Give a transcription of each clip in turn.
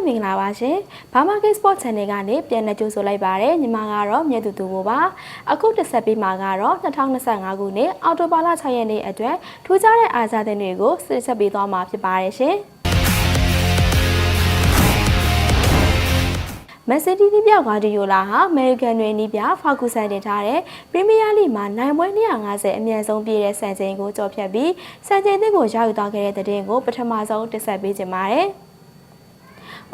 ္ဂလာပါရှင်။ဘာမာဂိတ်စပေါ့ channel ကနေပြန်လည်ကြိုဆိုလိုက်ပါရစေ။ညီမကတော့မြတ်သူသူကိုပါ။အခုတစ်ဆက်ပြီးမှာကတော့2025ခုနှစ်အောက်တိုဘာလ6ရက်နေ့အတွက်ထူးခြားတဲ့အားစားတဲ့တွေကိုစစ်ချက်ပေးသွားမှာဖြစ်ပါတယ်ရှင်။မက်ဆီတီနီးပြဂါဒီယိုလာဟာအမေရိကန်တွေနီးပြဖာကူဆန်တင်ထားတဲ့ပရီးမီးယားလိမှာနိုင်ပွဲ250အမြင့်ဆုံးပြည့်တဲ့စံချိန်ကိုကျော်ဖြတ်ပြီးစံချိန်သစ်ကိုရယူသွားခဲ့တဲ့တဲ့တင်ကိုပထမဆုံးတင်ဆက်ပေးခြင်းပါတယ်။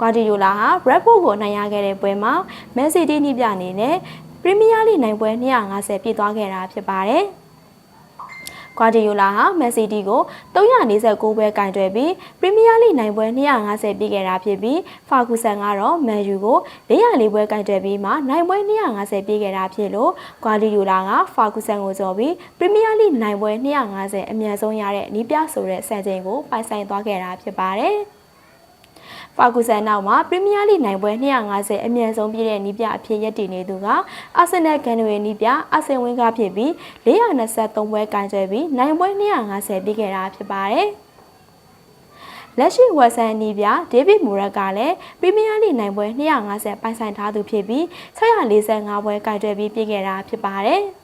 ဂါဒီယိုလာဟာ Bradford ကိုအနိုင်ရခဲ့တဲ့ပွဲမှာမက်ဆီတီနီးပြအနေနဲ့ပရီးမီးယားလိနိုင်ပွဲ250ပြည့်သွားခဲ့တာဖြစ်ပါတယ်။ကွာဒီယိုလာဟာမက်ဆီတီကို349ပွဲကင်တွယ်ပြီးပရီးမီးယားလိနိုင်ပွဲ250ပြည့်ခဲ့တာဖြစ်ပြီးဖာဂူဆန်ကတော့မန်ယူကို404ပွဲကင်တွယ်ပြီးမှနိုင်ပွဲ250ပြည့်ခဲ့တာဖြစ်လို့ကွာဒီယိုလာကဖာဂူဆန်ကိုကြော်ပြီးပရီးမီးယားလိနိုင်ပွဲ250အမြန်ဆုံးရတဲ့နီးပြဆိုတဲ့စံချိန်ကိုပိုင်ဆိုင်သွားခဲ့တာဖြစ်ပါတယ်။ ဖာဂူဆန်နောက်မှာပရီးမီးယားလိနိုင်ပွဲ250အမြန်ဆုံးပြည့်တဲ့နီးပြအဖြစ်ရပ်တည်နေသူကအာဆင်နယ်ကန်နဝေနီးပြအာဆင်ဝင်းကဖြစ်ပြီး423ပွဲကင်ဆယ်ပြီးနိုင်ပွဲ250ပြည့်ခဲ့တာဖြစ်ပါတယ်။လက်ရှိဝက်ဆန်နီးပြဒေးဗစ်မူရက်ကလည်းပရီးမီးယားလိနိုင်ပွဲ250ပိုင်ဆိုင်ထားသူဖြစ်ပြီး645ပွဲကင်တွယ်ပြီးပြည့်ခဲ့တာဖြစ်ပါတယ်။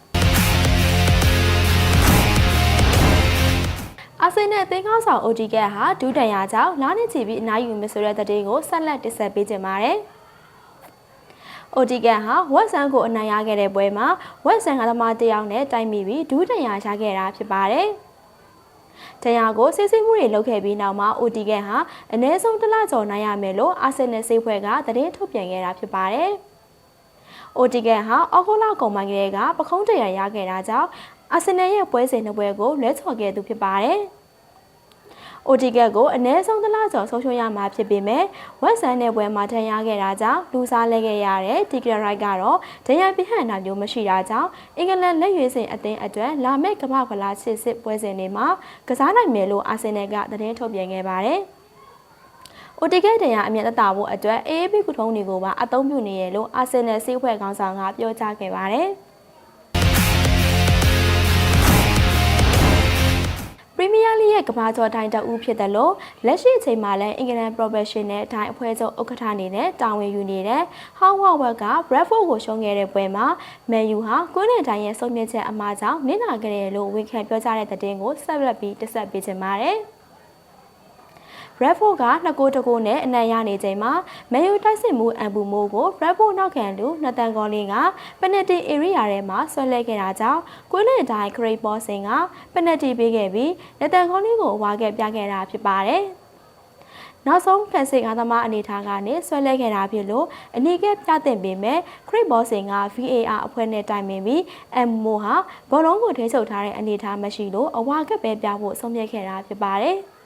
အာဆင်နယ်အသင်းကောင်းဆောင် ODK ဟာဒူးတန်ရာကြောင့်လာနေချီပြီးအနားယူမယ်ဆိုတဲ့သတင်းကိုဆက်လက်တင်ဆက်ပေးကြပါမယ်။အိုတီကန်ဟာဝက်ဆန်ကိုအနိုင်ရခဲ့တဲ့ပွဲမှာဝက်ဆန်ကသမားတယောက်နဲ့တိုက်မိပြီးဒူးတန်ရာရခဲ့တာဖြစ်ပါတယ်။တရားကိုစစ်စစ်မှုတွေလုပ်ခဲ့ပြီးနောက်မှာအိုတီကန်ဟာအနည်းဆုံးတစ်လကျော်နိုင်ရမယ်လို့အာဆင်နယ်စိတ်ဖွဲ့ကသတင်းထုတ်ပြန်ခဲ့တာဖြစ်ပါတယ်။အိုတီကန်ဟာအောက်ဂိုလာကုန်ပိုင်းကလေးကပခုံးတရရခဲ့တာကြောင့် အာဆင်နယ်ရဲ့ပွဲစဉ်နှစ်ပွဲကိုလွဲချော်ခဲ့သူဖြစ်ပါတယ်။အိုတီကက်ကိုအနည်းဆုံးတစ်လကျော်ဆုံးရှုံးရမှာဖြစ်ပေမဲ့ဝက်ဆန်တဲ့ပွဲမှာထင်ရခဲ့တာကြောင့်လူစားလဲခဲ့ရတဲ့တီကရရိုက်ကတော့ဒဏ်ရာပြဟန်တာမျိုးမရှိတာကြောင့်အင်္ဂလန်လက်ရွေးစင်အသင်းအတွက်လာမယ့်ကမ္ဘာ့ဖလားစစ်စစ်ပွဲစဉ်တွေမှာကစားနိုင်မယ်လို့အာဆင်နယ်ကသတင်းထုတ်ပြန်ခဲ့ပါတယ်။အိုတီကက်တရအမြင့်တတာဖို့အတွက် AAP ကုထုံးတွေကိုပါအသုံးပြုနေရလို့အာဆင်နယ်စေးဖွဲ့ခေါင်းဆောင်ကပြောကြားခဲ့ပါတယ်။ ရီးမီးယားလိရဲ့ကမ္ဘာကျော်တိုင်းတအူးဖြစ်တယ်လို့လက်ရှိအချိန်မှာလည်းအင်္ဂလန် Professional အတိုင်းအဖွဲ့ချုပ်ဥက္ကဋ္ဌအနေနဲ့တာဝန်ယူနေတဲ့ဟောင်းဝဝက်က Bradford ကိုရှုံးခဲ့တဲ့ပွဲမှာမန်ယူဟာကွင်းနဲ့တိုင်းရဲ့ဆုံးဖြတ်ချက်အမှားကြောင့်နစ်နာခဲ့တယ်လို့ဝန်ခံပြောကြားတဲ့သတင်းကိုဆက်လက်ပြီးတင်ဆက်ပေးချင်ပါတယ်။ Bradford ကနှစ်ကိုတကိုနဲ့အနိုင်ရနေချိန်မှာမန်ယူတိုက်စစ်မှုအန်ဘူမိုးကို Bradford နောက်ခံလူနတန်ကောလင်းကပနတီ area ထဲမှာဆွဲလဲခဲ့တာကြောင့်ကွင်းလင်တိုင်း Great Boss ကပနတီပေးခဲ့ပြီးနတန်ကောလင်းကိုဝါခဲ့ပြခဲ့တာဖြစ်ပါတယ်။နောက်ဆုံးဖန်စစ်ကားသမားအနေထားကနေဆွဲလဲခဲ့တာဖြစ်လို့အနီးကပြတင်ပေမဲ့ခရစ်ဘော့စင်က VAR အဖွဲ့နဲ့တိုင်ပင်ပြီးအမ်မိုဟာဘောလုံးကိုထိချုပ်ထားတဲ့အနေထားမရှိလို့အဝါကက်ပဲပြဖို့ဆုံးဖြတ်ခဲ့တာဖြစ်ပါတယ်။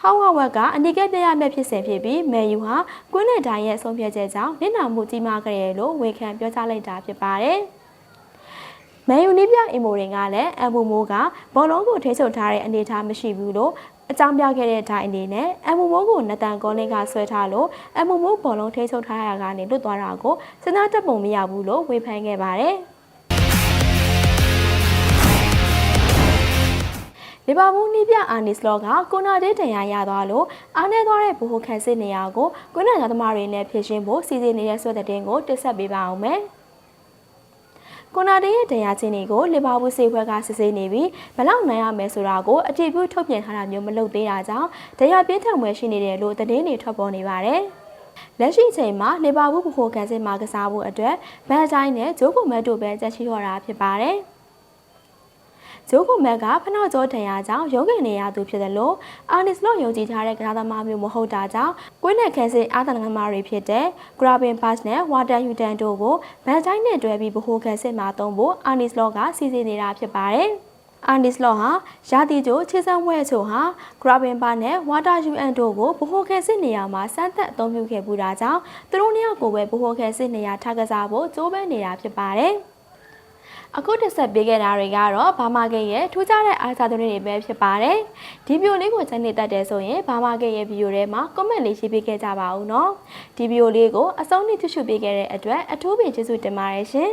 ဟောင်းဝဝက်ကအနိကပြရမဲ့ဖြစ်စဉ်ဖြစ်ပြီးမယ်ယူဟာကွင်းနဲ့တိုင်းရဲ့ဆုံးဖြတ်ချက်ကြောင့်နစ်နာမှုကြီးမားခဲ့ရလို့ဝန်ခံပြောကြားလိုက်တာဖြစ်ပါတယ်။မယ်ယူနီးပြအင်မိုရင်ကလည်းအမ်ဘူမိုးကဘောလုံးကိုထိချုပ်ထားတဲ့အနေအထားမရှိဘူးလို့အကြောင်းပြခဲ့တဲ့အတိုင်းအနေနဲ့အမ်ဘူမိုးကိုနတန်ကောလင်းကဆွဲထားလို့အမ်ဘူမိုးဘောလုံးထိချုပ်ထားရတာကနေလွတ်သွားတာကိုစဉ်းစားတတ်ပုံမရဘူးလို့ဝေဖန်ခဲ့ပါတယ်။ လီဗာပူးနီးပြအာနီစလော့ကကိုနာဒေးတန်ရာရသွားလို့အားနည်းသွားတဲ့ဘူဟိုခန်စစ်နေရာကိုကွင်းနယ်သမားတွေနဲ့ဖြည့်ရှင်းဖို့စီစဉ်နေတဲ့ဆွဲတဲ့တင်ကိုတစ်ဆက်ပေးပါအောင်မယ်။ကိုနာဒေးရဲ့တရားချင်းတွေကိုလီဗာပူးစေဘွဲကစစ်ဆေးနေပြီးဘလောက်နိုင်ရမယ်ဆိုတာကိုအတည်ပြုထုတ်ပြန်ထားတာမျိုးမလုပ်သေးတာကြောင့်တရားပြင်းထန်မှုရှိနေတယ်လို့သတင်းတွေထွက်ပေါ်နေပါတယ်။လက်ရှိအချိန်မှာလီဗာပူးဘူဟိုကန်စစ်မှာကစားဖို့အတွက်ဘန်တိုင်းနဲ့ဂျိုးကူမတ်တို့ပဲကြက်ရှိတော့တာဖြစ်ပါတယ်။ ဂျိုးကိုမက်ကဖနောက်ကျော်ထံရကြောင်းရုံးခင်နေရသူဖြစ်တယ်လို့အာနစ်လော့ယုံကြည်ထားတဲ့ကစားသမားမျိုးမဟုတ်တာကြောင့်ကွင်းနဲ့ခန်းစစ်အာသနာသမားတွေဖြစ်တဲ့ဂရာဘင်ဘတ်နဲ့ဝါတာယူတန်တို့ကိုဗန်တိုင်းနဲ့တွဲပြီးဗဟိုခန်းစစ်မှာသုံးဖို့အာနစ်လော့ကစီစဉ်နေတာဖြစ်ပါတယ်။အာနီစလော့ဟာရာတီကျိုခြေစမ်းဝဲချိုဟာဂရာဘင်ပါနဲ့ဝါတာယူအန်တို့ကိုဗဟိုခဲစစ်နေရာမှာစမ်းသပ်အသုံးပြုခဲ့ပူတာကြောင့်သူတို့နှစ်ယောက်ကိုပဲဗဟိုခဲစစ်နေရာထားကစားဖို့ကြိုးပမ်းနေတာဖြစ်ပါတယ်။ အခုတက်ဆက်ပေးခဲ့တာတွေကတော့ဘာမာဂိတ်ရဲ့ထူးခြားတဲ့အားစားသတင်းတွေပဲဖြစ်ပါတယ်ဒီဗီဒီယိုလေးကိုချက်နေတတ်တယ်ဆိုရင်ဘာမာဂိတ်ရဲ့ဗီဒီယိုထဲမှာ comment လေးရေးပေးခဲ့ကြပါဦးနော်ဒီဗီဒီယိုလေးကိုအဆုံးထိကြည့်ရှုပေးခဲ့တဲ့အတွက်အထူးပင်ကျေးဇူးတင်ပါတယ်ရှင်